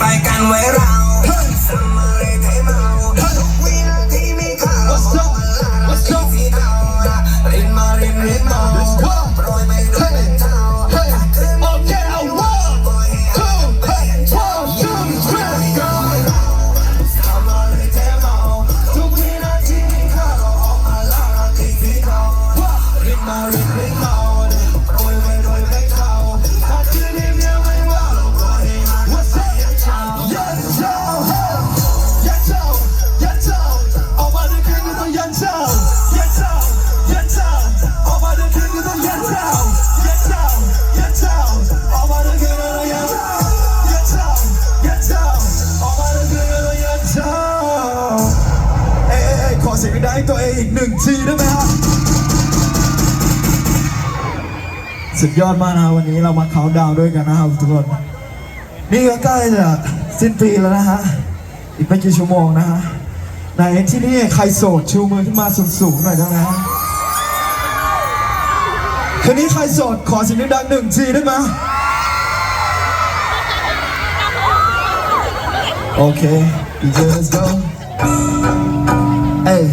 ไปกันไว้เรา สียงดังให้ตัวเองอีกหนึ่งทีได้ไหมฮะสุดยอดมากนะวันนี้เรามาเขาดาวด้วยกันนะครับทุกคน นี่ก็ใกล้จะสิ้นปีแล้วนะฮะ อีกไม่กี่ชั่วโมงนะฮะไหนที่นี่ใครโสดชูมือขึ้นมาสูงๆหน่อยได้ไหมฮะคืนนี้ใครโสดขอเสิ่งดังๆหนึ่งทีได้ไหมโอเค DJ let's go เอ้ย